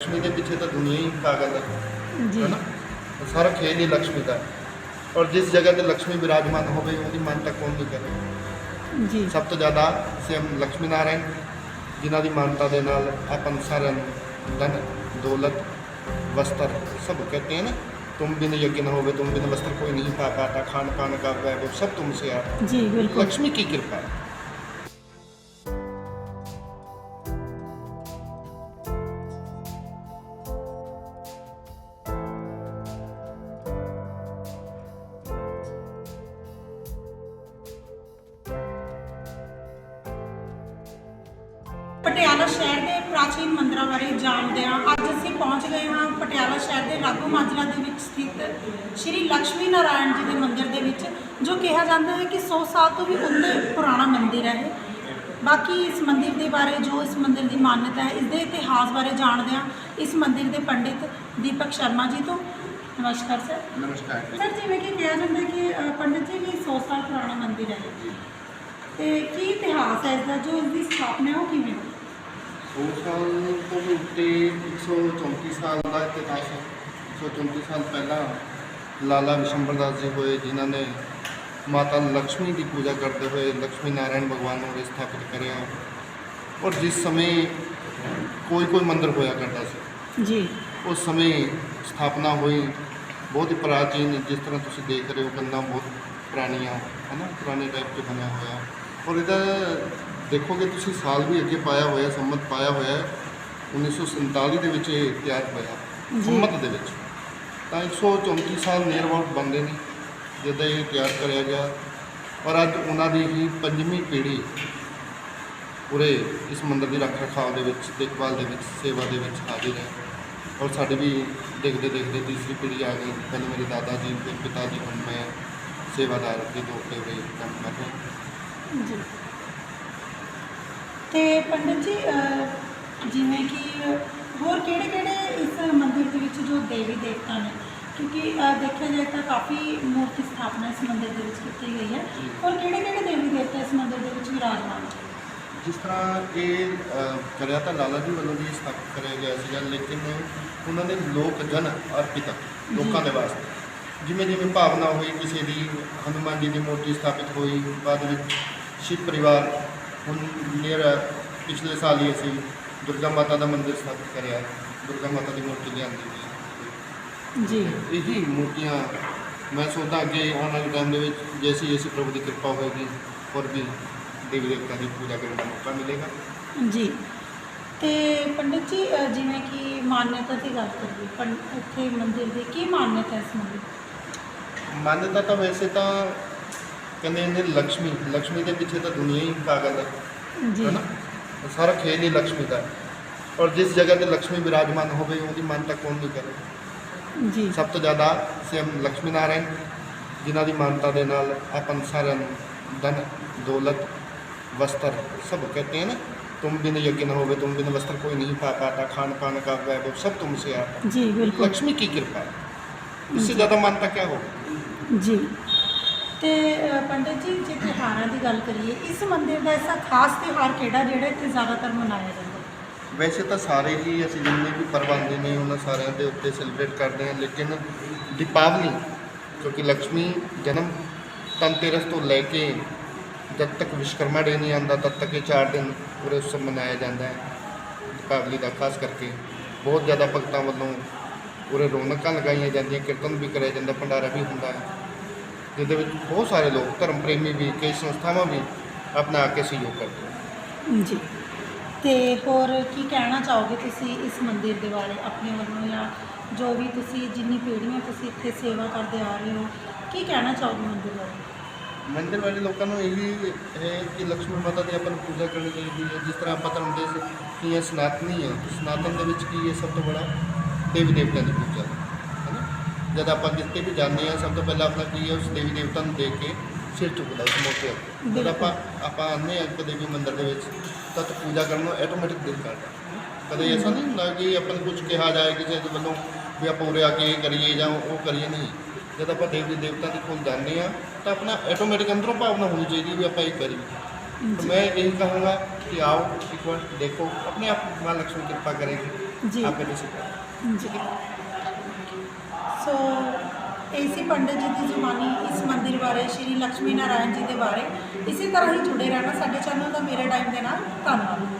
ਲక్ష్ਮੀ ਦੇ ਪਿੱਛੇ ਤਾਂ ਦੁਨੀਆ ਹੀ ਪਾਗਲ ਹੈ ਜੀ। ਹੈ ਨਾ ਸਾਰਾ ਖੇਲ ਹੀ ਲక్ష్ਮੀ ਦਾ ਹੈ। ਔਰ ਜਿਸ ਜਗ੍ਹਾ ਤੇ ਲక్ష్ਮੀ ਵਿਰਾਜਮਾਨ ਹੋਵੇ ਉਹਦੀ ਮਾਨਤਾ ਕੌਣ ਨਹੀਂ ਕਰੇ? ਜੀ। ਸਭ ਤੋਂ ਜ਼ਿਆਦਾ ਸਿਮ ਲక్ష్ਮੀ ਨਾਰਾਇਣ ਜਿਨ੍ਹਾਂ ਦੀ ਮਾਨਤਾ ਦੇ ਨਾਲ ਆਪਾਂ ਨੂੰ ਸਾਰਿਆਂ ਨੂੰ ਧਨ ਦੌਲਤ ਵਸਤਰ ਸਭ ਕਹਤੇ ਹੈ ਨਾ ਤੁਮ ਬਿਨ ਯੋਗ ਨਾ ਹੋਵੇ ਤੁਮ ਬਿਨ ਵਸਤਰ ਕੋਈ ਨਹੀਂ ਪਾ ਪਾਤਾ ਖਾਣ ਪਾਨ ਕਰ ਵੈਭਵ ਸਭ ਤੁਮ ਸੇ ਆ। ਜੀ ਬਿਲਕੁਲ। ਲక్ష్ਮੀ ਕੀ ਕਿਰਪਾ ਹੈ। ਪਟਿਆਲਾ ਸ਼ਹਿਰ ਦੇ ਪ੍ਰਾਚੀਨ ਮੰਦਰਾਂ ਬਾਰੇ ਜਾਣਦੇ ਹਾਂ। ਅੱਜ ਅਸੀਂ ਪਹੁੰਚ ਗਏ ਹਾਂ ਪਟਿਆਲਾ ਸ਼ਹਿਰ ਦੇ ਰਾਗੋ ਮਾਜਰਾ ਦੇ ਵਿੱਚ ਸਥਿਤ ਸ਼੍ਰੀ ਲక్ష్ਮੀ ਨਾਰਾਇਣ ਜੀ ਦੇ ਮੰਦਿਰ ਦੇ ਵਿੱਚ ਜੋ ਕਿਹਾ ਜਾਂਦਾ ਹੈ ਕਿ 100 ਸਾਲ ਤੋਂ ਵੀ ਉਨਦੇ ਪੁਰਾਣਾ ਮੰਦਿਰ ਹੈ ਬਾਕੀ ਇਸ ਮੰਦਿਰ ਦੇ ਬਾਰੇ ਜੋ ਇਸ ਮੰਦਿਰ ਦੀ ਮਾਨਤਾ ਹੈ ਇਸ ਦੇ ਇਤਿਹਾਸ ਬਾਰੇ ਜਾਣਦੇ ਹਾਂ। ਇਸ ਮੰਦਿਰ ਦੇ ਪੰਡਿਤ ਦੀਪਕ ਸ਼ਰਮਾ ਜੀ ਤੋਂ। ਨਮਸਕਾਰ ਸਰ। ਨਮਸਕਾਰ ਸਰ ਜਿਵੇਂ ਕਿ ਕਿਹਾ ਜਾਂਦਾ ਕਿ ਪੰਡਿਤ ਜੀ ਵੀ 100 ਸਾਲ ਪੁਰਾਣਾ ਮੰਦਿਰ ਹੈ। ਤੇ ਕੀ ਇਤਿਹਾਸ ਹੈ ਇਸ ਜੋ ਇਸ ਦੀ ਸਥਾਪਨਾ ਉਹ ਕਿਵੇਂ ਹੋਈ? 2 ਸਾਲ ਤੋਂ ਵੀ ਉੱਤੇ 134 ਸਾਲ ਦਾ ਇਤਿਹਾਸ 134 ਸਾਲ ਪਹਿਲਾਂ ਲਾਲਾ ਵਿਸ਼ੰਬਰ ਦਾਸ ਜੀ ਹੋਏ ਜਿਨ੍ਹਾਂ ਨੇ ਮਾਤਾ ਲక్ష్ਮੀ ਦੀ ਪੂਜਾ ਕਰਦੇ ਹੋਏ ਲక్ష్ਮੀ ਨਾਰਾਇਣ ਭਗਵਾਨ ਨੂੰ ਸਥਾਪਿਤ ਕਰਿਆ ਔਰ ਜਿਸ ਸਮੇਂ ਕੋਈ ਕੋਈ ਮੰਦਰ ਹੋਇਆ ਕਰਦਾ ਸੀ ਜੀ ਉਸ ਸਮੇਂ ਸਥਾਪਨਾ ਹੋਈ ਬਹੁਤ ਹੀ ਪ੍ਰਾਚੀਨ ਜਿਸ ਤਰ੍ਹਾਂ ਤੁਸੀਂ ਦੇਖ ਰਹੇ ਹੋ ਕੰਨਾਂ ਬਹੁਤ ਪੁਰਾਣੀਆਂ ਹੈ ਨਾ ਪੁਰਾਣੇ ਟਾਈਪ 'ਚ ਬਣਿਆ ਹੋਇਆ ਔਰ ਇਹਦਾ ਦੇਖੋਗੇ ਤੁਸੀਂ ਸਾਲ ਵੀ ਅੱਗੇ ਪਾਇਆ ਹੋਇਆ ਸੰਮਤ ਪਾਇਆ ਹੋਇਆ ਹੈ। 1947 ਦੇ ਵਿੱਚ ਇਹ ਤਿਆਰ ਹੋਇਆ। ਸੰਮਤ ਦੇ ਵਿੱਚ। ਤਾਂ 134 ਸਾਲ ਅਬਾਊਟ ਬੰਦੇ ਨੇ ਜਦੋਂ ਇਹ ਤਿਆਰ ਕਰਿਆ ਗਿਆ। ਔਰ ਅੱਜ ਉਹਨਾਂ ਦੀ ਹੀ ਪੰਜਵੀਂ ਪੀੜ੍ਹੀ ਪੂਰੇ ਇਸ ਮੰਦਿਰ ਦੀ ਰੱਖ ਰਖਾਵ ਦੇ ਵਿੱਚ ਦੇਖਭਾਲ ਦੇ ਵਿੱਚ ਸੇਵਾ ਦੇ ਵਿੱਚ ਹਾਜ਼ਰ ਹੈ। ਔਰ ਸਾਡੇ ਵੀ ਦੇਖਦੇ ਦੇਖਦੇ ਤੀਸਰੀ ਪੀੜ੍ਹੀ ਆ ਗਈ। ਪਹਿਲੇ ਮੇਰੇ ਦਾਦਾ ਜੀ ਫਿਰ ਪਿਤਾ ਜੀ ਹੁਣ ਮੈਂ ਸੇਵਾਦਾਰ ਦੇ ਤੌਰ ਤੇ ਕੰਮ ਕਰ ਰਿਹਾ ਜੀ। ਤੇ ਪੰਡਿਤ ਜੀ ਅਹ, ਜਿਵੇਂ ਕਿ ਹੋਰ ਕਿਹੜੇ ਕਿਹੜੇ ਇਸ ਮੰਦਿਰ ਦੇ ਵਿੱਚ ਜੋ ਦੇਵੀ ਦੇਵਤਾ ਨੇ? ਕਿਉਂਕਿ ਅਹ, ਦੇਖਿਆ ਜਾਏ ਤਾਂ ਕਾਫੀ ਮੂਰਤੀ ਸਥਾਪਨਾ ਇਸ ਮੰਦਿਰ ਦੇ ਵਿੱਚ ਕੀਤੀ ਗਈ ਹੈ। ਜੀ। ਹੋਰ ਕਿਹੜੇ ਕਿਹੜੇ ਦੇਵੀ ਦੇਵਤਾ ਇਸ ਮੰਦਿਰ ਦੇ ਵਿੱਚ ਵਿਰਾਜਮਾਨ ਨੇ? ਜਿਸ ਤਰ੍ਹਾਂ ਇਹ ਅ, ਕਰਿਆ ਤਾਂ ਲਾਲਾ ਜੀ ਵੱਲੋਂ ਵੀ ਸਥਾਪਿਤ ਕਰਿਆ ਗਿਆ ਸੀਗਾ ਲੇਕਿਨ ਉਹਨਾਂ ਨੇ ਲੋਕ ਜਨ ਅਰਪਿਤ ਲੋਕਾਂ ਦੇ ਵਾਸਤੇ। ਜਿਵੇਂ ਜਿਵੇਂ ਭਾਵਨਾ ਹੋਈ ਕਿਸੇ ਦੀ ਹਨੂਮਾਨ ਜੀ ਦੀ ਮੂਰਤੀ ਸਥਾਪਿਤ ਹੋਈ ਬਾਅਦ ਵਿੱਚ ਸ਼ਿਵ ਪਰਿਵਾਰ ਹੁਣ ਨੀਅਰ ਪਿਛਲੇ ਸਾਲ ਹੀ ਅਸੀਂ ਦੁਰਗਾ ਮਾਤਾ ਦਾ ਮੰਦਿਰ ਸਥਾਪਿਤ ਕਰਿਆ ਦੁਰਗਾ ਮਾਤਾ ਦੀ ਮੂਰਤੀ ਲਿਆਂਦੀ ਗਈ ਜੀ। ਇਹੀ ਮੂਰਤੀਆਂ ਮੈਂ ਸੋਚਦਾ ਅੱਗੇ ਆਉਣ ਵਾਲੇ ਟਾਈਮ ਦੇ ਵਿੱਚ ਜੈਸੀ ਜੈਸੀ ਪ੍ਰਭੂ ਦੀ ਕਿਰਪਾ ਹੋਏਗੀ ਹੋਰ ਵੀ ਦੇਵੀ ਦੇਵਤਾ ਦੀ ਪੂਜਾ ਕਰਨ ਦਾ ਮੌਕਾ ਮਿਲੇਗਾ। ਜੀ। ਤੇ ਪੰਡਿਤ ਜੀ ਜਿਵੇਂ ਕਿ ਮਾਨਯਤਾ ਦੀ ਗੱਲ ਕਰੀਏ ਪੰ ਇੱਥੇ ਮੰਦਿਰ ਦੀ ਕੀ ਮਾਨਯਤਾ ਹੈ ਇਸ ਮੰਦਿਰ ਦੀ? ਮਾਨਤਾ ਤਾਂ ਵੈਸੇ ਤਾਂ ਕਹਿੰਦੇ ਇਹਨੇ ਲక్ష్ਮੀ ਲక్ష్ਮੀ ਦੇ ਪਿੱਛੇ ਤਾਂ ਦੁਨੀਆ ਹੀ ਪਾਗਲ ਹੈ। ਜੀ। ਹੈਨਾ? ਸਾਰਾ ਖੇਲ ਹੀ ਲక్ష్ਮੀ ਦਾ ਹੈ। ਔਰ ਜਿਸ ਜਗ੍ਹਾ ਤੇ ਲక్ష్ਮੀ ਬਿਰਾਜਮਾਨ ਹੋਵੇ ਉਹਦੀ ਮਾਨਤਾ ਕੌਣ ਨਹੀਂ ਕਰੇ? ਜੀ। ਸਭ ਤੋਂ ਜ਼ਿਆਦਾ ਸਿਮ ਲక్ష్ਮੀ ਨਾਰਾਇਣ ਜਿਨ੍ਹਾਂ ਦੀ ਮਾਨਤਾ ਦੇ ਨਾਲ ਆਪਾਂ ਸਾਰਿਆਂ ਨੂੰ ਧਨ ਦੌਲਤ वस्त्र सब कहते हैं ना तुम बिन यज्ञ न होवे तुम बिन वस्त्र कोई नहीं पा पाता खान पान का वैभव सब तुमसे आता जी बिल्कुल लक्ष्मी की कृपा इससे ज़्यादा मानता क्या हो जी ਤੇ ਅਹ, ਪੰਡਿਤ ਜੀ ਜੇ ਤਿਉਹਾਰਾਂ ਦੀ ਗੱਲ ਕਰੀਏ ਇਸ ਮੰਦਿਰ ਦਾ ਐਸਾ ਖਾਸ ਤਿਉਹਾਰ ਕਿਹੜਾ ਜਿਹੜਾ ਇੱਥੇ ਜ਼ਿਆਦਾਤਰ ਮਨਾਇਆ ਜਾਂਦਾ? ਵੈਸੇ ਤਾਂ ਸਾਰੇ ਹੀ ਅਸੀਂ ਜਿੰਨੇ ਵੀ ਪਰਵ ਆਉਂਦੇ ਨੇ ਉਹਨਾਂ ਸਾਰਿਆਂ ਦੇ ਉੱਤੇ ਸੈਲੀਬ੍ਰੇਟ ਕਰਦੇ ਹਾਂ ਲੇਕਿਨ ਦੀਪਾਵਲੀ ਕਿਉਂਕਿ ਲక్ష్ਮੀ ਜਨਮ ਧਨਤੇਰਸ ਤੋਂ ਲੈ ਕੇ ਜਦ ਤੱਕ ਵਿਸ਼ਕਰਮਾ ਡੇ ਨਹੀਂ ਆਉਂਦਾ ਤਦ ਤੱਕ ਇਹ ਚਾਰ ਦਿਨ ਪੂਰੇ ਉਤਸਵ ਮਨਾਇਆ ਜਾਂਦਾ ਹੈ। ਦੀਪਾਵਲੀ ਦਾ ਖਾਸ ਕਰਕੇ ਬਹੁਤ ਜ਼ਿਆਦਾ ਭਗਤਾਂ ਵੱਲੋਂ ਪੂਰੇ ਰੌਣਕਾਂ ਲਗਾਈਆਂ ਜਾਂਦੀਆਂ ਕੀਰਤਨ ਵੀ ਕਰਿਆ ਜਾਂਦਾ ਭੰਡਾਰਾ ਵੀ ਹੁੰਦਾ ਹੈ। ਜਿਹਦੇ ਵਿੱਚ ਬਹੁਤ ਸਾਰੇ ਲੋਕ ਧਰਮ ਪ੍ਰੇਮੀ ਵੀ ਕਈ ਸੰਸਥਾਵਾਂ ਵੀ ਆਪਣਾ ਆ ਕੇ ਸਹਿਯੋਗ ਕਰਦੇ ਜੀ। ਤੇ ਹੋਰ ਕੀ ਕਹਿਣਾ ਚਾਹੋਗੇ ਤੁਸੀਂ ਇਸ ਮੰਦਿਰ ਦੇ ਬਾਰੇ ਆਪਣੇ ਵੱਲੋਂ ਜਾਂ ਜੋ ਵੀ ਤੁਸੀਂ ਜਿੰਨੀ ਪੀੜ੍ਹੀਆਂ ਤੁਸੀਂ ਇੱਥੇ ਸੇਵਾ ਕਰਦੇ ਆ ਰਹੇ ਹੋ ਕੀ ਕਹਿਣਾ ਚਾਹੋਗੇ ਮੰਦਿਰ ਬਾਰੇ? ਮੰਦਿਰ ਵਾਲੇ ਲੋਕਾਂ ਨੂੰ ਇਹੀ ਹੈ ਕਿ ਲక్ష్ਮੀ ਮਾਤਾ ਦੀ ਆਪਾਂ ਨੂੰ ਪੂਜਾ ਕਰਨੀ ਚਾਹੀਦੀ ਹੈ। ਜਿਸ ਤਰ੍ਹਾਂ ਆਪਾਂ ਤੁਹਾਨੂੰ ਦੱਸ ਕਿ ਇਹ ਸਨਾਤਨੀ ਹੈ ਸਨਾਤਨ ਦੇ ਵਿੱਚ ਕੀ ਹੈ ਸਭ ਤੋਂ ਬੜਾ ਦੇਵੀ ਦੇਵਤਿਆਂ ਦੀ ਪੂਜਾ ਜਦ ਆਪਾਂ ਕਿਤੇ ਵੀ ਜਾਂਦੇ ਹਾਂ ਸਭ ਤੋਂ ਪਹਿਲਾਂ ਆਪਣਾ ਕੀ ਹੈ ਉਸ ਦੇਵੀ ਦੇਵਤਾ ਨੂੰ ਦੇਖ ਕੇ ਸਿਰ ਝੁਕਦਾ ਉਸ ਮੌਕੇ ਉੱਤੇ। ਜਦ ਆਪਾਂ ਆਪਾਂ ਆਉਂਦੇ ਹਾਂ ਕਦੇ ਵੀ ਮੰਦਿਰ ਦੇ ਵਿੱਚ ਤਾਂ ਤਾਂ ਪੂਜਾ ਕਰਨ ਨੂੰ ਆਟੋਮੈਟਿਕ ਦਿਲ ਕਰਦਾ ਕਦੇ ਐਸਾ ਨਹੀਂ ਹੁੰਦਾ ਕਿ ਆਪਾਂ ਨੂੰ ਕੁਝ ਕਿਹਾ ਜਾਏ ਕਿਸੇ ਦੇ ਵੱਲੋਂ ਵੀ ਆਪਾਂ ਉਰੇ ਆ ਕੇ ਇਹ ਕਰੀਏ ਜਾਂ ਉਹ ਕਰੀਏ ਨਹੀਂ ਜਦ ਆਪਾਂ ਦੇਵੀ ਦੇਵਤਾ ਦੇ ਕੋਲ ਜਾਂਦੇ ਆ ਤਾਂ ਆਪਣਾ ਆਟੋਮੈਟਿਕ ਅੰਦਰੋਂ ਭਾਵਨਾ ਹੋਣੀ ਚਾਹੀਦੀ ਵੀ ਆਪਾਂ ਇਹ ਕਰੀਏ तो मैं यही कहूँगा कि आओ एक बार देखो अपने आप माँ लक्ष्मी कृपा करेंगे ਜੀ। ਆਪੇ ਤੁਸੀਂ ਕਰੋ। ਜੀ ਸੋ ਏਸੀ ਪੰਡਤ ਜੀ ਦੀ ਜ਼ੁਬਾਨੀ ਇਸ ਮੰਦਿਰ ਬਾਰੇ, ਸ਼੍ਰੀ ਲక్ష్ਮੀ ਨਾਰਾਇਣ ਜੀ ਦੇ ਬਾਰੇ, ਇਸੇ ਤਰ੍ਹਾਂ ਹੀ ਜੁੜੇ ਰਹਿਣਾ ਸਾਡੇ ਚੈਨਲ ਦਾ ਮੇਰੇ ਟਾਈਮ ਦੇ ਨਾਲ। ਧੰਨਵਾਦ।